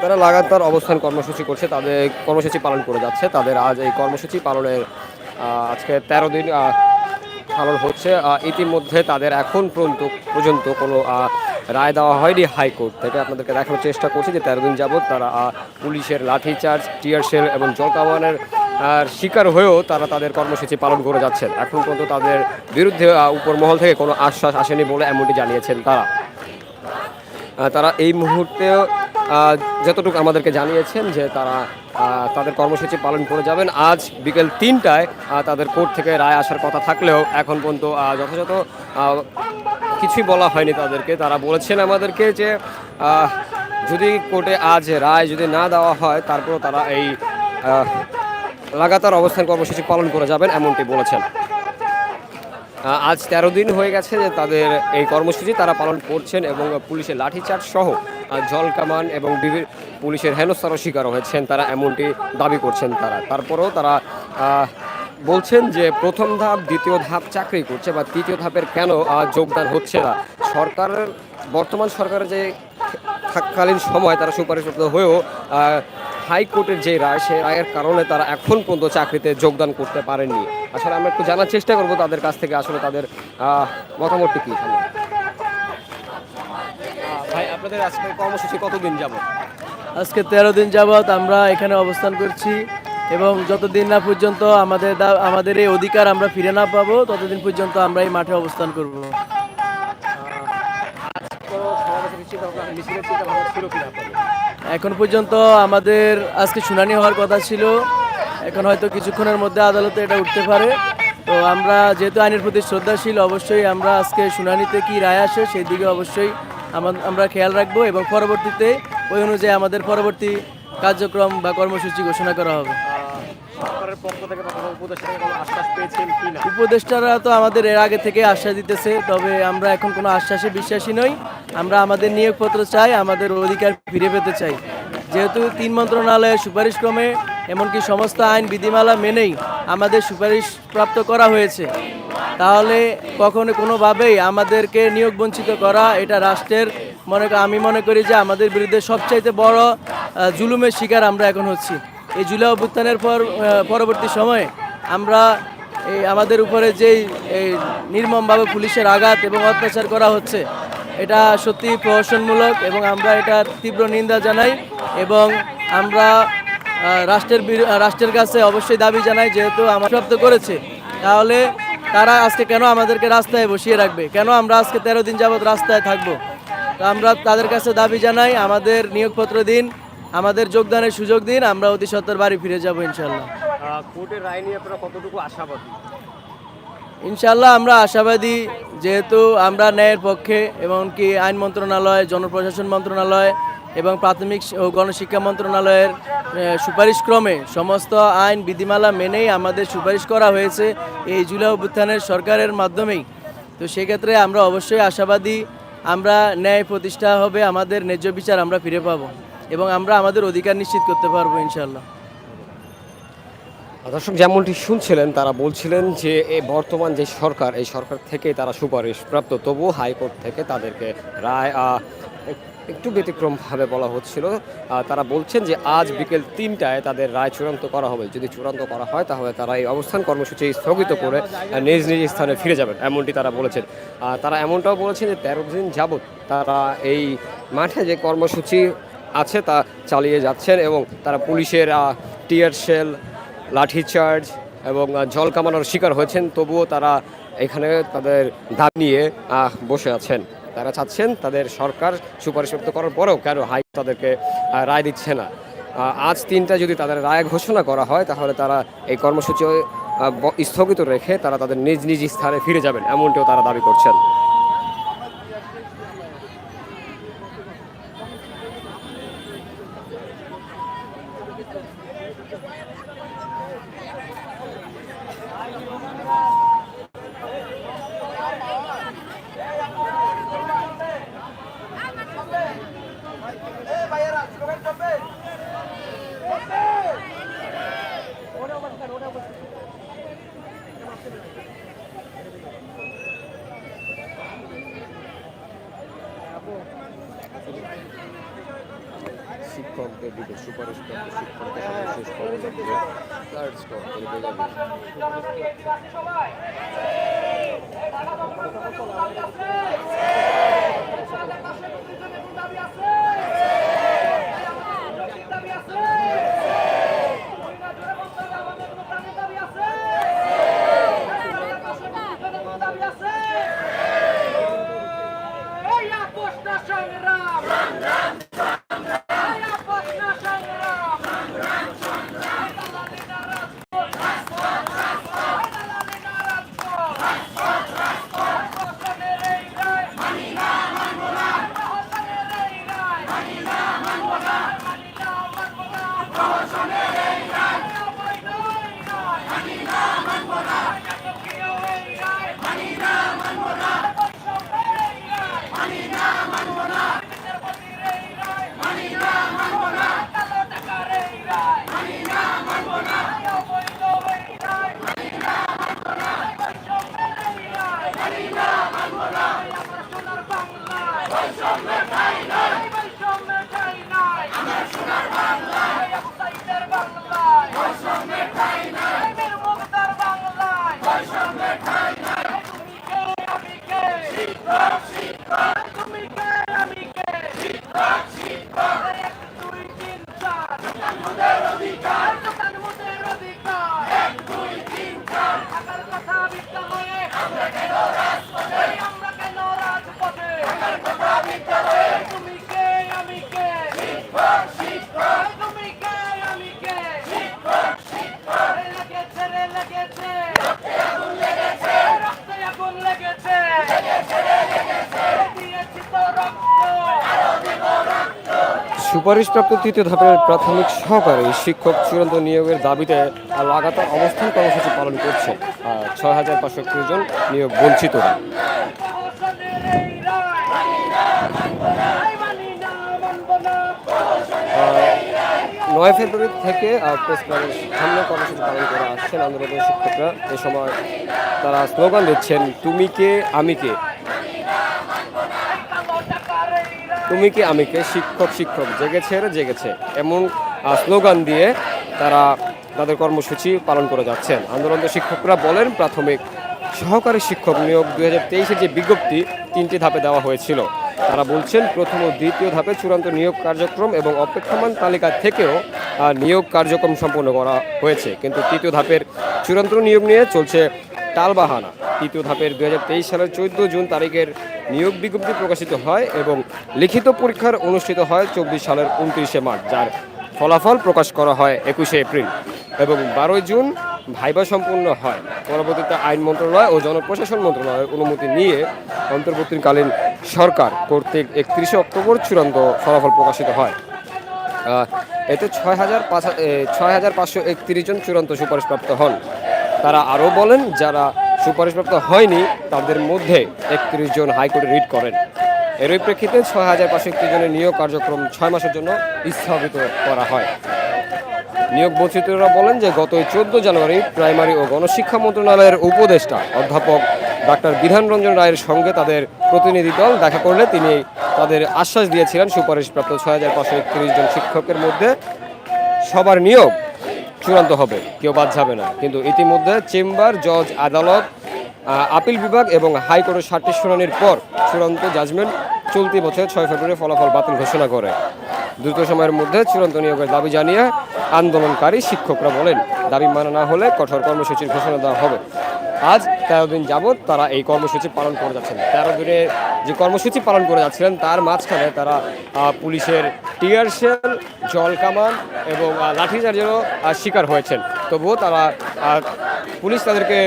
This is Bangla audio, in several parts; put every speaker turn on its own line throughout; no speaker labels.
তারা লাগাতার অবস্থান কর্মসূচি করছে, তাদের কর্মসূচি পালন করে যাচ্ছে। তাদের আজ এই কর্মসূচি পালনের আজকে তেরো দিন পালন হচ্ছে। ইতিমধ্যে তাদের এখন পর্যন্ত পর্যন্ত কোনো রায় দেওয়া হয়নি হাইকোর্ট থেকে। আপনাদেরকে দেখানোর চেষ্টা করছি যে তেরো দিন যাবৎ তারা পুলিশের লাঠিচার্জ, টিয়ার শেল এবং জলকামানের শিকার হয়েও তারা তাদের কর্মসূচি পালন করে যাচ্ছেন। এখন পর্যন্ত তাদের বিরুদ্ধে উপর মহল থেকে কোনো আশ্বাস আসেনি বলে এমনটি জানিয়েছেন তারা। তারা এই মুহূর্তে যতটুকু আমাদেরকে জানিয়েছেন যে তারা তাদের কর্মসূচি পালন করে যাবেন। আজ বিকেল তিনটায় তাদের কোর্ট থেকে রায় আসার কথা থাকলেও এখন পর্যন্ত যথাযথ কিছুই বলা হয়নি তাদেরকে। তারা বলেছেন আমাদেরকে যে যদি কোর্টে আজ রায় যদি না দেওয়া হয়, তারপরও তারা এই লাগাতার অবস্থান কর্মসূচি পালন করে যাবেন, এমনটি বলেছেন। আজ তেরো দিন হয়ে গেছে যে তাদের এই কর্মসূচি তারা পালন করছেন এবং পুলিশের লাঠিচার্জ সহ আহ, জল কামান এবং বিভিন্ন পুলিশের হেনস্থারও শিকার হয়েছেন। তারা এমনটি দাবি করছেন তারা। তারপরেও তারা বলছেন যে প্রথম ধাপ দ্বিতীয় ধাপ চাকরি করছে বা তৃতীয় ধাপের কেন যোগদান হচ্ছে না। সরকারের বর্তমান সরকারের যে থাকালীন সময় তারা সুপারিশপ্রাপ্ত হয়েও হাইকোর্টের যে রায় সেই রায়ের কারণে তারা এখন পর্যন্ত চাকরিতে যোগদান করতে পারেননি। আসলে আমরা একটু জানার চেষ্টা করব তাদের কাছ থেকে আসলে তাদের মতামতটি কী ভাই আপনাদের আজকে কর্মসূচি কতদিন যাব
আজকে তেরো দিন যাবৎ আমরা এখানে অবস্থান করছি এবং যতদিন না পর্যন্ত আমাদের আমাদের এই অধিকার আমরা ফিরে না পাবো ততদিন পর্যন্ত আমরা এই মাঠে অবস্থান করব। এখন পর্যন্ত আমাদের আজকে শুনানি হওয়ার কথা ছিল। এখন হয়তো কিছুক্ষণের মধ্যে আদালতে এটা উঠতে পারে। তো আমরা যেহেতু আইনের প্রতি শ্রদ্ধাশীল, অবশ্যই আমরা আজকে শুনানিতে কি রায় আসে সেই দিকে অবশ্যই আমা- আমরা খেয়াল রাখব এবং পরবর্তীতে ওই অনুযায়ী আমাদের পরবর্তী কার্যক্রম বা কর্মসূচি ঘোষণা করা হবে। উপদেষ্টারা তো আমাদের এর আগে থেকে আশ্বাস দিতেছে, তবে আমরা এখন কোনো আশ্বাসে বিশ্বাসী নই। আমরা আমাদের নিয়োগপত্র চাই, আমাদের অধিকার ফিরে পেতে চাই। যেহেতু তিন মন্ত্রণালয়ের সুপারিশ ক্রমে এমনকি সমস্ত আইন বিধিমালা মেনেই আমাদের সুপারিশ প্রাপ্ত করা হয়েছে, তাহলে কখনো কোনোভাবেই আমাদেরকে নিয়োগ বঞ্চিত করা এটা রাষ্ট্রের মনে আমি মনে করি যে আমাদের বিরুদ্ধে সবচাইতে বড় জুলুমের শিকার আমরা এখন হচ্ছি। এই জুলাই অভ্যুত্থানের পর পরবর্তী সময়ে আমরা এই আমাদের উপরে যেই, এই নির্মমভাবে পুলিশের আঘাত এবং অত্যাচার করা হচ্ছে, এটা সত্যি প্রহসনমূলক এবং আমরা এটা তীব্র নিন্দা জানাই এবং আমরা রাষ্ট্রের রাষ্ট্রের কাছে অবশ্যই দাবি জানাই, যেহেতু আমার প্রাপ্ত করেছে, তাহলে তারা আজকে কেন আমাদেরকে রাস্তায় বসিয়ে রাখবে? কেন আমরা আজকে তেরো দিন যাবৎ রাস্তায় থাকব? তো আমরা তাদের কাছে দাবি জানাই, আমাদের নিয়োগপত্র দিন আমাদের যোগদানের সুযোগ দিন আমরা অতি সত্তর বাড়ি ফিরে যাব ইনশাল্লাহ।
কোর্টের রায় নিয়ে আপনারা কতটুকু আশাবাদী?
ইনশাল্লাহ আমরা আশাবাদী যেহেতু আমরা ন্যায়ের পক্ষে এমনকি আইন মন্ত্রণালয় জনপ্রশাসন মন্ত্রণালয় এবং প্রাথমিক ও গণশিক্ষা মন্ত্রণালয়ের এ, সুপারিশ ক্রমে সমস্ত আইন বিধিমালা মেনেই আমাদের সুপারিশ করা হয়েছে এই জুলাই অভ্যুত্থানের সরকারের মাধ্যমেই। তো সেক্ষেত্রে আমরা অবশ্যই আশাবাদী আমরা ন্যায় প্রতিষ্ঠা হবে আমাদের ন্যায্য বিচার আমরা ফিরে পাবো। এবং আমরা আমাদের অধিকার নিশ্চিত করতে পারব ইনশাল্লাহ
দর্শক, যেমনটি শুনছিলেন, তারা বলছিলেন যে বর্তমান যে সরকার, এই সরকার থেকে তারা সুপারিশ প্রাপ্ত তবু হাইকোর্ট থেকে তাদেরকে রায় একটু ব্যতিক্রমভাবে বলা হচ্ছিল। তারা বলছেন যে, আজ বিকেল তিনটায় তাদের রায় চূড়ান্ত করা হবে। যদি চূড়ান্ত করা হয়, তাহলে তারা এই অবস্থান কর্মসূচি স্থগিত করে নিজ নিজ স্থানে ফিরে যাবেন, এমনটি তারা বলেছেন। তারা এমনটাও বলেছেন যে, তেরো দিন যাবৎ তারা এই মাঠে যে কর্মসূচি আছে, তা চালিয়ে যাচ্ছেন এবং তারা পুলিশের টিয়ার শেল লাঠিচার্জ এবং জল কামানোর শিকার হয়েছেন। তবুও তারা এখানে তাদের দাবি নিয়ে বসে আছেন। তারা চাচ্ছেন তাদের সরকার সুপারিশপ্রাপ্ত করার পরেও কেন হাই তাদেরকে রায় দিচ্ছে না। আজ তিনটা যদি তাদের রায় ঘোষণা করা হয়, তাহলে তারা এই কর্মসূচি স্থগিত রেখে তারা তাদের নিজ নিজ স্থানে ফিরে যাবেন, এমনটিও তারা দাবি করছেন। শিক্ষকদের দিকে সুপার প্রাপ্ত শিক্ষকদের সঙ্গে শেষ পর্যন্ত থার্ড স্টপ করে দিয়ে যাবে।
সংগ্রাম সংগ্রাম তুমি কে আমি কে এক দুই তিন চার দোকানমুদের অধিকার দোকানমুদের অধিকার এক দুই তিন চার টাকার কথা বিদ্যালয়ে আমরা কেন রাজপথে আমরা কেন রাজপথে টাকার কথা বিদ্যালয়ে তুমি কে আমি কে শিক্ষক শিক্ষক তুমি কে আমি কে শিক্ষক শিক্ষক লেগেছে রে লেগেছে রক্তে আগুন লেগেছে রক্তে আগুন লেগেছে লেগেছে রে লেগেছে দিয়েছি তো রক্ত আরও দেব রক্ত
সুপারিশপ্রাপ্ত তৃতীয় ধাপের প্রাথমিক সহকারী শিক্ষক চূড়ান্ত নিয়োগের দাবিতে লাগাতার অবস্থান কর্মসূচি পালন করছে ছয় হাজার পাঁচশো একত্রিশ জন নিয়োগ
না
নয় ফেব্রুয়ারি থেকে প্রেস ক্লাবের সামনে কর্মসূচি পালন করে আসছেন আন্দোলনের শিক্ষকরা। এ সময় তারা স্লোগান দিচ্ছেন, তুমি কে, আমি কে
কালো টাকার এই রায়
তুমি কি আমি কে শিক্ষক শিক্ষক জেগেছে রে জেগেছে? এমন স্লোগান দিয়ে তারা তাদের কর্মসূচি পালন করে যাচ্ছেন। আন্দোলনরত শিক্ষকরা বলেন, প্রাথমিক সহকারী শিক্ষক নিয়োগ দুই হাজার যে বিজ্ঞপ্তি তিনটি ধাপে দেওয়া হয়েছিল। তারা বলছেন, প্রথম ও দ্বিতীয় ধাপে চূড়ান্ত নিয়োগ কার্যক্রম এবং অপেক্ষমান তালিকা থেকেও নিয়োগ কার্যক্রম সম্পন্ন করা হয়েছে। কিন্তু তৃতীয় ধাপের চূড়ান্ত নিয়োগ নিয়ে চলছে টালবাহানা। তৃতীয় ধাপের দুই হাজার তেইশ সালের চোদ্দ জুন তারিখের নিয়োগ বিজ্ঞপ্তি প্রকাশিত হয় এবং লিখিত পরীক্ষার অনুষ্ঠিত হয় চব্বিশ সালের উনত্রিশে মার্চ, যার ফলাফল প্রকাশ করা হয় একুশে এপ্রিল এবং বারোই জুন ভাইবা সম্পূর্ণ হয়। পরবর্তীতে আইন মন্ত্রণালয় ও জনপ্রশাসন মন্ত্রণালয়ের অনুমতি নিয়ে অন্তর্বর্তীকালীন সরকার কর্তৃক একত্রিশে অক্টোবর চূড়ান্ত ফলাফল প্রকাশিত হয়। এতে ছয় হাজার পাঁচ ছয় হাজার পাঁচশো একত্রিশ জন চূড়ান্ত সুপারিশপ্রাপ্ত হন। তারা আরও বলেন, যারা সুপারিশপ্রাপ্ত হয়নি, তাদের মধ্যে একত্রিশ জন হাইকোর্টে রিট করেন। এরই প্রেক্ষিতে ছয় হাজার পাঁচশো একত্রিশ জনের নিয়োগ কার্যক্রম ছয় মাসের জন্য স্থগিত করা হয়। নিয়োগ বঞ্চিতরা বলেন যে, গত চোদ্দ জানুয়ারি প্রাইমারি ও গণশিক্ষা মন্ত্রণালয়ের উপদেষ্টা অধ্যাপক ডাক্তার বিধান রঞ্জন রায়ের সঙ্গে তাদের প্রতিনিধি দল দেখা করলে তিনি তাদের আশ্বাস দিয়েছিলেন, সুপারিশপ্রাপ্ত ছয় হাজার পাঁচশো একত্রিশ জন শিক্ষকের মধ্যে সবার নিয়োগ চূড়ান্ত হবে, কেউ বাদ যাবে না। কিন্তু ইতিমধ্যে চেম্বার, জজ, আদালত আপিল বিভাগ এবং হাইকোর্টের সাতটি শুনানির পর চূড়ান্ত জাজমেন্ট চলতি বছর ছয় ফেব্রুয়ারি ফলাফল বাতিল ঘোষণা করে। দ্রুত সময়ের মধ্যে চূড়ান্ত নিয়োগের দাবি জানিয়ে আন্দোলনকারী শিক্ষকরা বলেন, দাবি মানা না হলে কঠোর কর্মসূচির ঘোষণা দেওয়া হবে। আজ তেরো দিন যাবৎ তারা এই কর্মসূচি পালন করে যাচ্ছেন। তেরো দিনে যে কর্মসূচি পালন করে যাচ্ছিলেন, তার মাঝখানে তারা পুলিশের টিয়ার শেল, জল কামান এবং লাঠিচার্জেরও শিকার হয়েছেন। তবুও তারা পুলিশ তাদেরকে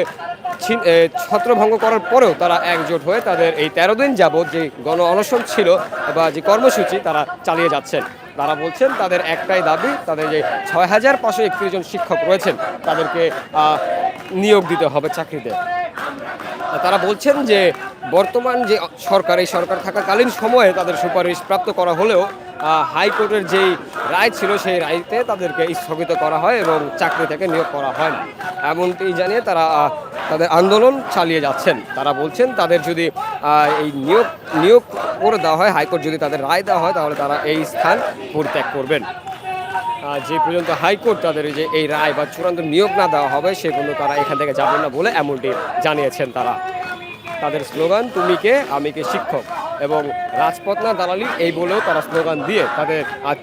ছত্রভঙ্গ করার পরেও তারা একজোট হয়ে তাদের এই তেরো দিন যাবৎ যে গণ অনশন ছিল বা যে কর্মসূচি, তারা চালিয়ে যাচ্ছেন। তারা বলছেন, তাদের একটাই দাবি, তাদের যে ছয় হাজার পাঁচশো একত্রিশ জন শিক্ষক রয়েছেন, তাদেরকে নিয়োগ দিতে হবে চাকরিতে। তারা বলছেন যে বর্তমান যে সরকার, এই সরকার থাকাকালীন সময়ে তাদের সুপারিশ প্রাপ্ত করা হলেও হাইকোর্টের যেই রায় ছিল সেই রায়তে তাদেরকে স্থগিত করা হয় এবং চাকরি থেকে নিয়োগ করা হয় না। এমনটি জানিয়ে তারা তাদের আন্দোলন চালিয়ে যাচ্ছেন। তারা বলছেন তাদের যদি এই নিয়োগ নিয়োগ করে দেওয়া হয়, হাইকোর্ট যদি তাদের রায় দেওয়া হয়, তাহলে তারা এই স্থান পরিত্যাগ করবেন। যে পর্যন্ত হাইকোর্ট তাদের যে এই রায় বা চূড়ান্ত নিয়োগ না দেওয়া হবে সে পর্যন্ত তারা এখান থেকে যাবেন না বলে এমনটি জানিয়েছেন তারা। তাদের স্লোগান, তুমি কে, আমি কে শিক্ষক। এবং রাজপথ না দালালি, এই বলেও তারা স্লোগান দিয়ে তাদের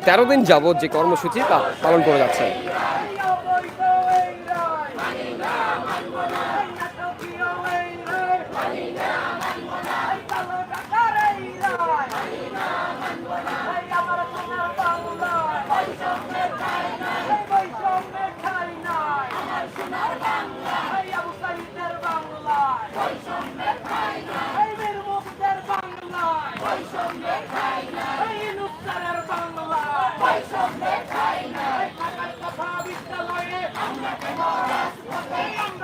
তেরো দিন যাবৎ যে কর্মসূচি তা পালন করে যাচ্ছে
বিদ্যালয়ে আমরা কেন রাজপথে চাকরি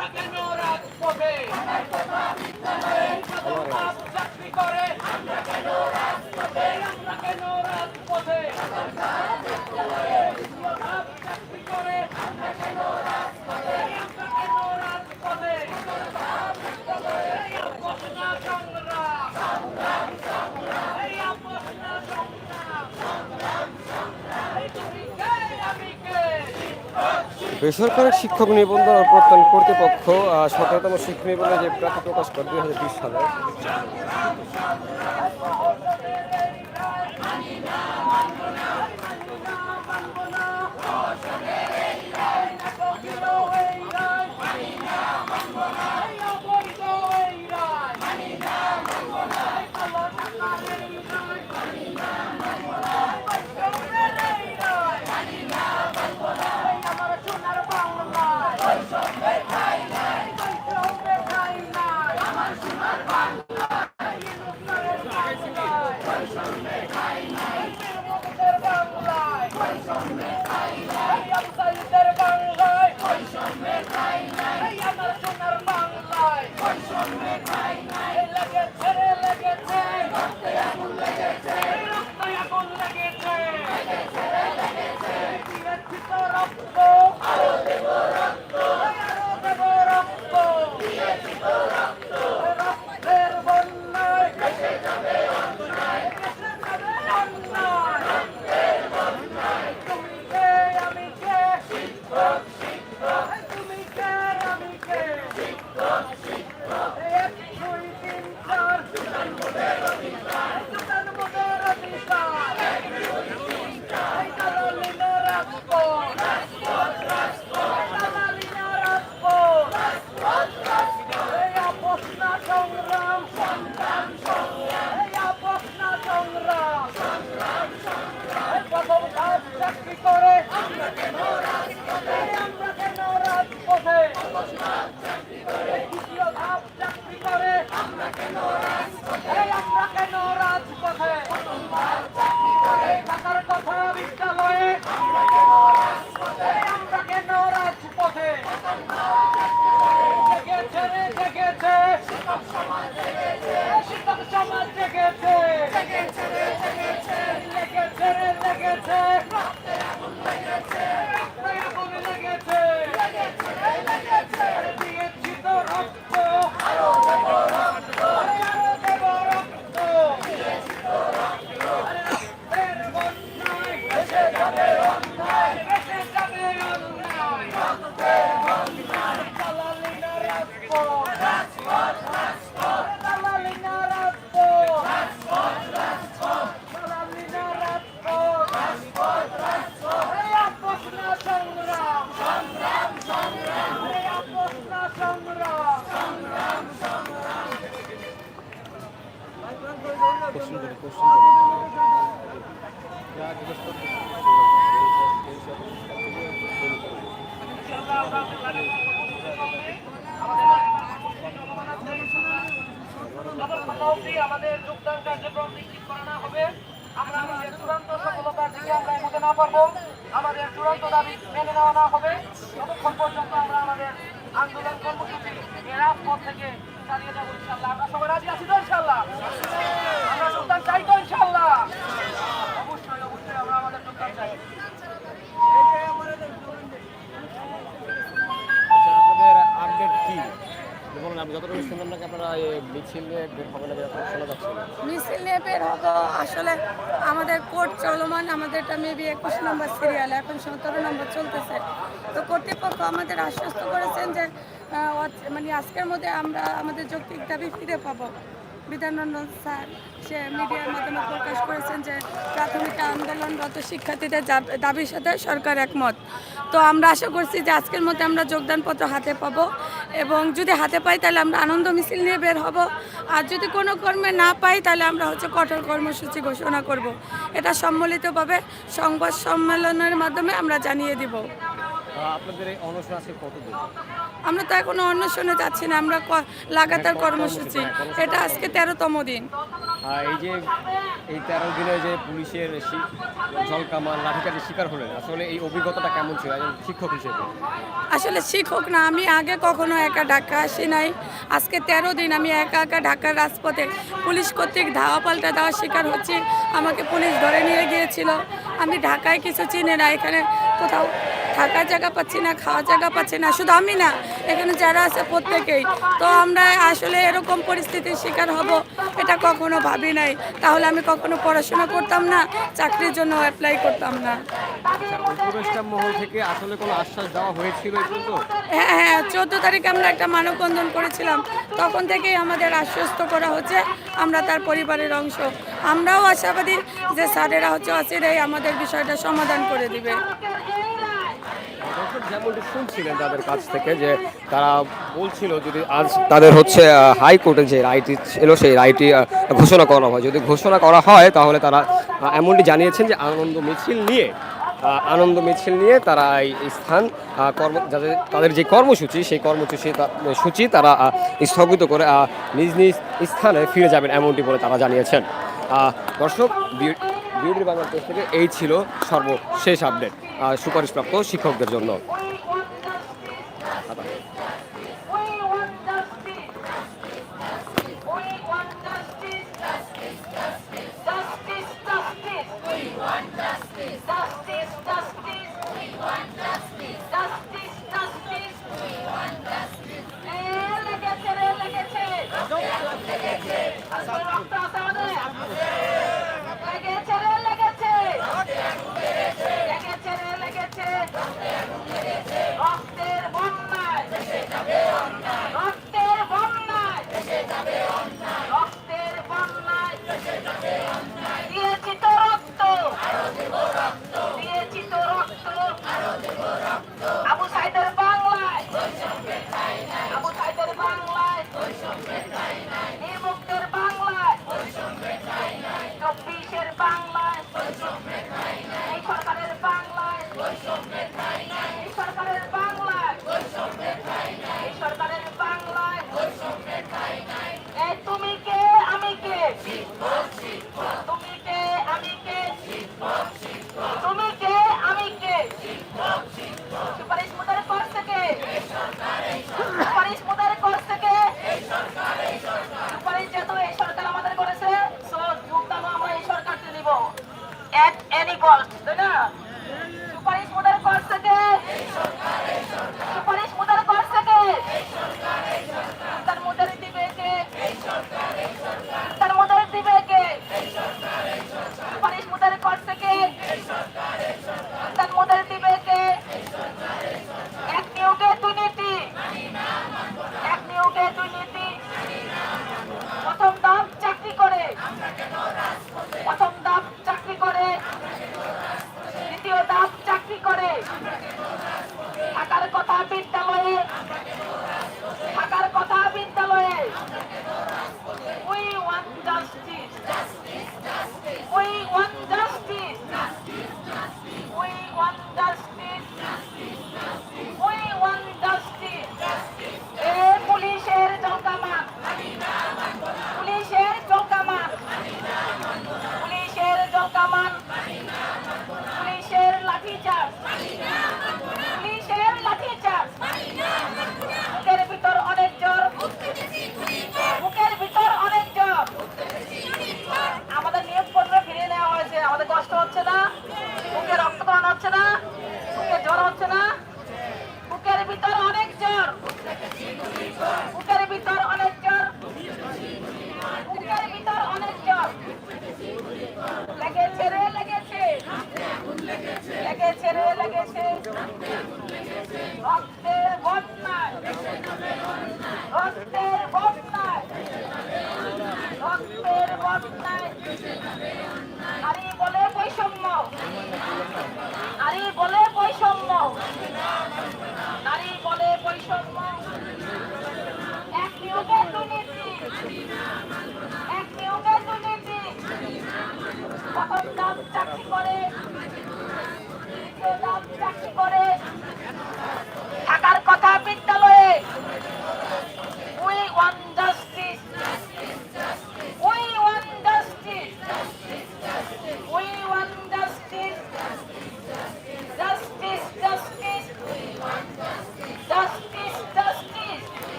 করে আমরা কেন রাজপথে আমরা কেন রাজপথে চাকরি করে আমরা কেন রাজপথে আমরা কেন রাজপথে এই আপস না সংগ্রাম এই আপস না সংগ্রাম এই তুমি কে আমি কে
বেসরকারি শিক্ষক নিবন্ধন ও কর্তৃপক্ষ সতেরোতম শিক্ষক নিবন্ধন যে প্রার্থী প্রকাশ করে দুই হাজার বিশ সালে। আমাদের
সিরিয়াল এখন সতেরো নম্বর চলতেছে। তো কর্তৃপক্ষ আমাদের আশ্বস্ত করেছেন যে মানে আজকের মধ্যে আমরা আমাদের যৌক্তিক দাবি ফিরে পাবো। বিধানরঞ্জন স্যার, সে মিডিয়ার মাধ্যমে প্রকাশ করেছেন যে প্রাথমিক আন্দোলনরত শিক্ষার্থীদের দাবির সাথে সরকার একমত। তো আমরা আশা করছি যে আজকের মধ্যে আমরা যোগদানপত্র হাতে পাবো এবং যদি হাতে পাই তাহলে আমরা আনন্দ মিছিল নিয়ে বের হব। আর যদি কোনো কর্মে না পাই তাহলে আমরা হচ্ছে কঠোর কর্মসূচি ঘোষণা করব। এটা সম্মিলিতভাবে সংবাদ সম্মেলনের মাধ্যমে আমরা জানিয়ে দিব।
আপনাদের এই অনশন আছে কতদিন
আমরা তো এখনও অন্বেষণে যাচ্ছি না আমরা লাগাতার কর্মসূচি এটা আজকে তেরোতম দিন।
আর এই যে এই তেরো দিনে যে পুলিশের জলকামান লাঠিকাঠির শিকার হলেন আসলে এই অভিজ্ঞতাটা কেমন ছিল একজন শিক্ষক হিসেবে?
আসলে শিক্ষক না আমি আগে কখনো একা ঢাকা আসি নাই। আজকে তেরো দিন আমি একা একা ঢাকার রাজপথে পুলিশ কর্তৃক ধাওয়া পাল্টা দেওয়ার শিকার হচ্ছি। আমাকে পুলিশ ধরে নিয়ে গিয়েছিল। আমি ঢাকায় কিছু চিনি না এখানে কোথাও থাকার জায়গা পাচ্ছি না খাওয়ার জায়গা পাচ্ছি না শুধু আমি না এখানে যারা আছে প্রত্যেকেই। তো আমরা আসলে এরকম পরিস্থিতির শিকার হব এটা কখনো ভাবি নাই। তাহলে আমি কখনো পড়াশোনা করতাম না চাকরির জন্য অ্যাপ্লাই করতাম না।
আচ্ছা মহল থেকে আসলে কোনো আশ্বাস দেওয়া হয়েছিল
হ্যাঁ হ্যাঁ চোদ্দ তারিখে আমরা একটা মানববন্ধন করেছিলাম। তখন থেকেই আমাদের আশ্বস্ত করা হচ্ছে আমরা তার পরিবারের অংশ। আমরাও আশাবাদী যে স্যারেরা হচ্ছে অচিরেই আমাদের বিষয়টা সমাধান করে দিবে।
দর্শক যেমনটি শুনছিলেন তাদের কাছ থেকে যে তারা বলছিল যদি আজ তাদের হচ্ছে হাইকোর্টে যে রায়টি ছিল, সেই রায়টি ঘোষণা করা হয়। যদি ঘোষণা করা হয়, তাহলে তারা এমনটি জানিয়েছেন যে আনন্দ মিছিল নিয়ে আনন্দ মিছিল নিয়ে তারা এই স্থান কর্ম, যাদের, তাদের যে কর্মসূচি, সেই কর্মসূচি সূচি তারা স্থগিত করে নিজ নিজ স্থানে ফিরে যাবেন এমনটি বলে তারা জানিয়েছেন। দর্শক বিউটি বাংলাদেশ থেকে এই ছিল সর্বশেষ আপডেট সুপারিশপ্রাপ্ত শিক্ষকদের জন্য।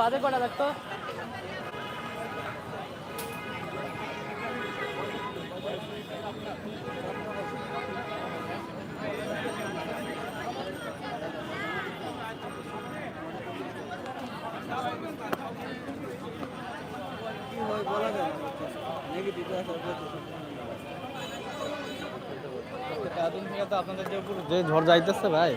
বাজে কটা দেখতো
যে ঝড় যাইতেছে ভাই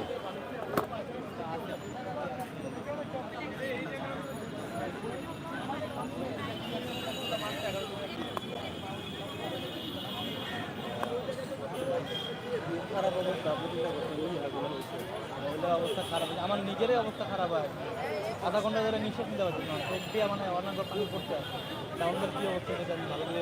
খারাপ অবস্থা অবস্থা খারাপ হয়েছে। আমার নিজেরই অবস্থা খারাপ হয় আধা ঘণ্টা ধরে নিঃশ্বাস নিতে পারছি না চোখ দিয়ে মানে অনাঙ্গ পানি পড়তে আছে তা আমাদের কী অবস্থা আমি ভালো করে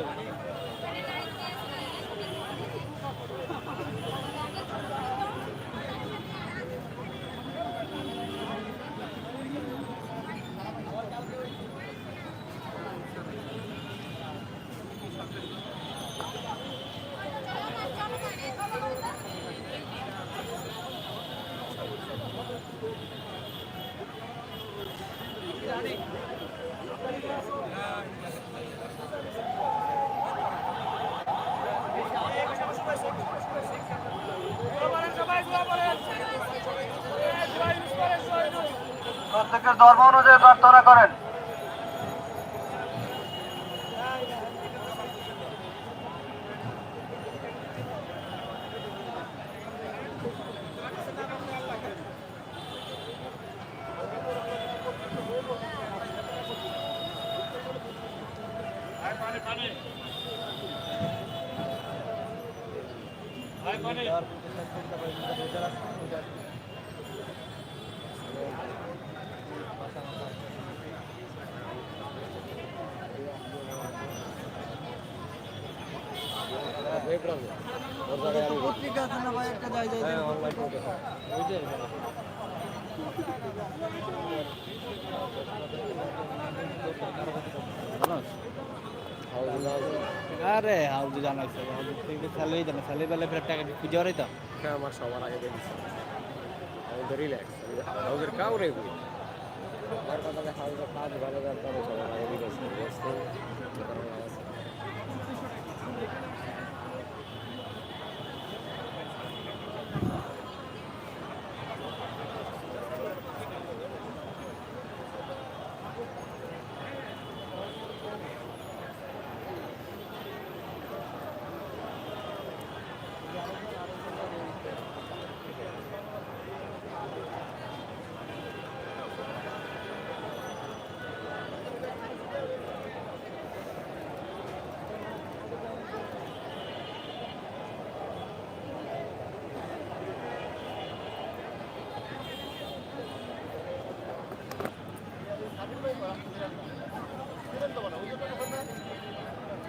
প্রত্যেকের ধর্ম অনুযায়ী প্রার্থনা করেন।
আরে হাউজি জানাইছে হাউজি থেকে স্যালারি জানা স্যালারি বেলা ফের টাকা খুঁজে ওরাই তো
হ্যাঁ আমার সবার আগে দিয়ে দিচ্ছে আমাদের রিল্যাক্স হাউসের কাউরে বলি। আমার কথা যে হাউসের কাজ ভালো করতে হবে সবার আগে দিয়ে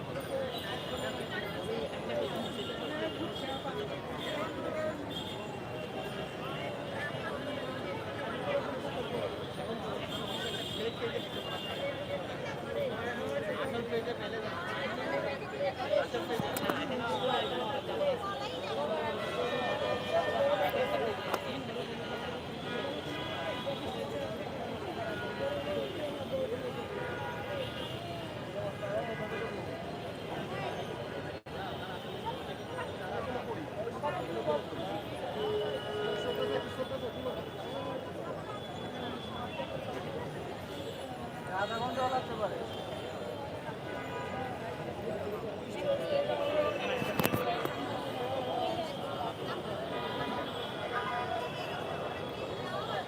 Thank you.